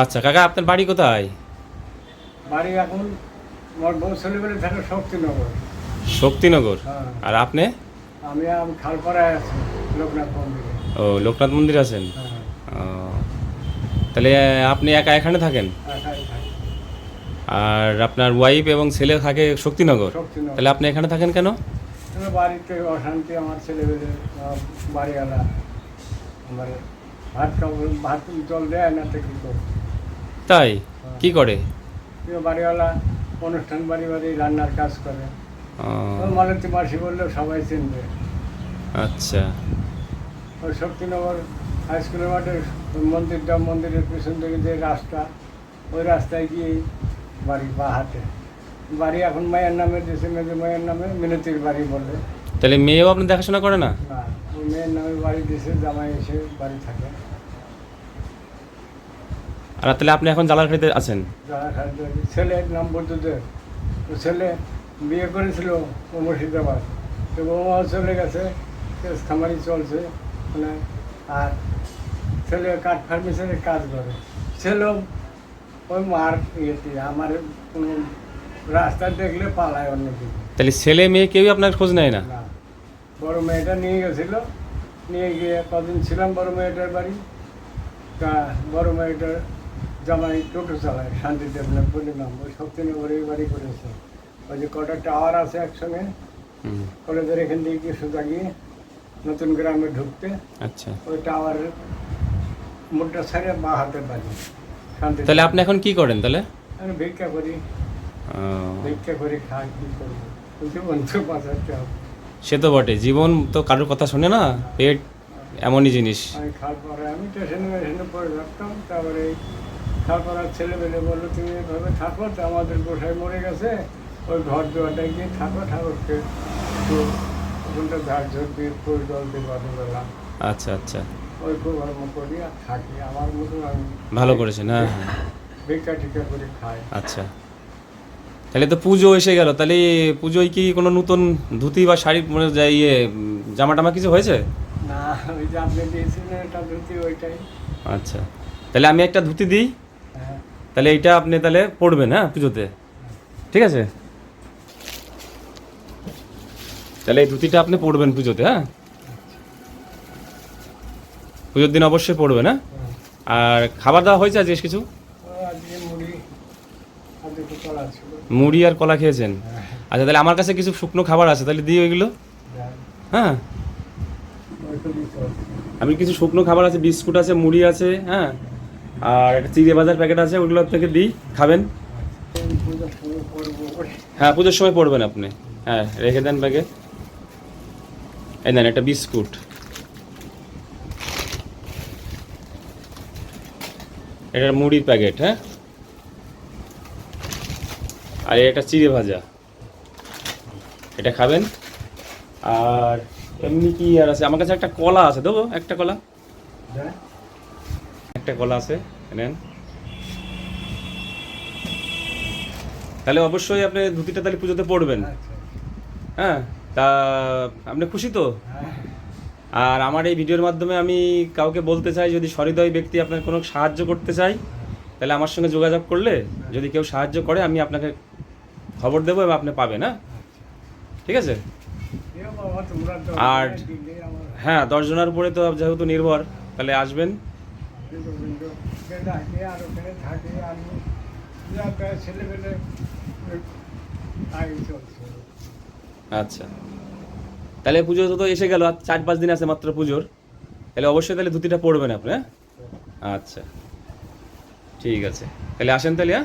আচ্ছা কাকা আপনার বাড়ি কোথায়? বাড়ি এখন আমার বউ ছেলেবেলে থাকে শক্তিনগর। শক্তিনগর? হ্যাঁ। আর আপনি? আমি খালপাড়ায় আছি লোকনাথ মন্দিরে। ও লোকনাথ মন্দির আছেন? হ্যাঁ। তাহলে আপনি একা এখানে থাকেন? আর আপনার ওয়াইফ এবং ছেলে থাকে শক্তিনগর? তাহলে আপনি এখানে থাকেন কেন? বাড়িতে অশান্তি আমার ছেলেবেলে বাড়িওয়ালা। আমার ভাত ভাত জল দেয় না তো কী করব? তাই? কি করে? কেউ বাড়িওয়ালা অনুষ্ঠান বাড়ি বাড়ি রান্নার কাজ করে। মালতী মাসি বললেও সবাই চিনবে। আচ্ছা। ওই শক্তিনগর হাই স্কুলের মাঠে মন্দিরটা মন্দিরের পিছন থেকে যে রাস্তা ওই রাস্তায় গিয়ে বাড়ি বা হাটে। বাড়ি এখন মায়ের নামে দেশে মেয়েদের মায়ের নামে মিনতির বাড়ি বলে। তাহলে মেয়েও আপনি দেখাশোনা করে না? না মেয়ের নামে বাড়ি দেশে জামাই এসে বাড়ি থাকে। আর তাহলে আপনি এখন জালালখাড়িতে আছেন? ছেলের নাম বন্ধুদের তো ছেলে বিয়ে করেছিল মুর্শিদাবাদ তো বৌমাও চলে গেছে খামারি চলছে মানে আর ছেলে কাঠ ফার্মেসির কাজ করে। ছেলেও ওই মার ইয়েতে আমার কোনো রাস্তা দেখলে পালায় অন্যদিকে। তাহলে ছেলে মেয়ে কেউই আপনার খোঁজ নেয় না? না। বড় মেয়েটা নিয়ে গেছিল। নিয়ে গিয়ে কদিন ছিলাম বড় মেয়েটার বাড়ি। তা বড় মেয়েটার জামাই টোটো চালায় শান্তি বলে নাম ওই শক্তিনগরেই বাড়ি করেছে। ওই যে কটা টাওয়ার আছে একসঙ্গে কলেজের এখান থেকে গিয়ে সোজা গিয়ে নতুন গ্রামে ঢুকতে আচ্ছা। ওই টাওয়ারের মোটটা ছাড়ে বা হাতে বাড়ি শান্তি তাহলে আপনি এখন কি করেন তাহলে? আমি ভিক্ষা করি। ভিক্ষা করে খাই কী করব? জীবন তো বাঁচাতে হবে সে তো বটে জীবন তো কারোর কথা শোনে না পেট এমনই জিনিস। আমি খাওয়ার পরে আমি স্টেশনে মেশিনে পড়ে থাকতাম তারপরে আর ছেলেমেলে বলল তুমি এভাবে থাকো তো আমাদের গোসাই মরে গেছে। ওই ঘর দুয়ারটায় গিয়ে থাকো ঠাকুরকে একটু ওখানটা ঝাড় ঝোড় দিয়ে ফুল জল দিয়ে দিলাম আচ্ছা আচ্ছা। ওই কর্ম করি আর থাকি আমার মতো আমি ভালো করেছেন হ্যাঁ। ভিক্ষা টিকা করে খাই আচ্ছা। তাহলে তো পুজো এসে গেল তাহলে পুজোয় কি কোনো নতুন ধুতি বা শাড়ি মানে ইয়ে জামা টামা কিছু হয়েছে? না ওই যে আপনি দিয়েছিলেন একটা ধুতি ওইটাই। আচ্ছা। তাহলে আমি একটা ধুতি দিই। তাহলে এইটা আপনি তাহলে পড়বেন হ্যাঁ পুজোতে। ঠিক আছে? তাহলে এই ধুতিটা আপনি পড়বেন পুজোতে হ্যাঁ? পুজোর দিন অবশ্যই পড়বেন হ্যাঁ। আর খাবার দাওয়া হয়েছে আজকে কিছু? মুড়ি আর কলা খেয়েছেন? আচ্ছা তাহলে আমার কাছে কিছু শুকনো খাবার আছে, তাহলে দিই ওইগুলো হ্যাঁ? আমি কিছু শুকনো খাবার আছে, বিস্কুট আছে, মুড়ি আছে হ্যাঁ? আর একটা চিড়ে ভাজার প্যাকেট আছে ওইগুলো আপনাকে দিই, খাবেন। হ্যাঁ পুজোর সময় পড়বেন আপনি। হ্যাঁ রেখে দেন ব্যাগে। এই দেন একটা বিস্কুট। এটা মুড়ির প্যাকেট হ্যাঁ? আর এটা চিড়ে ভাজা। এটা খাবেন। আর এমনি কি আর আছে? আমার কাছে একটা কলা আছে, দেবো? একটা কলা? যাই। একটা কলা আছে নেন। তাহলে অবশ্যই আপনি ধুতিটা তাহলে পুজোতে পড়বেন হ্যাঁ তা আপনি খুশি তো? আর আমার এই ভিডিওর মাধ্যমে আমি কাউকে বলতে চাই যদি সহৃদয় ব্যক্তি আপনার কোনো সাহায্য করতে চাই তাহলে আমার সঙ্গে যোগাযোগ করলে যদি কেউ সাহায্য করে আমি আপনাকে খবর দেবো এবং আপনি পাবেন হ্যাঁ? ঠিক আছে? আর- হ্যাঁ দশজনের উপরে তো যেহেতু নির্ভর তাহলে আসবেন। আচ্ছা। তাহলে পুজো তো এসে গেল, আর চার পাঁচ দিন আছে মাত্র পুজোর। তাহলে অবশ্যই তাহলে ধুতিটা পড়বেন আপনি হ্যাঁ? আচ্ছা। ঠিক আছে। তাহলে আসেন তাহলে হ্যাঁ?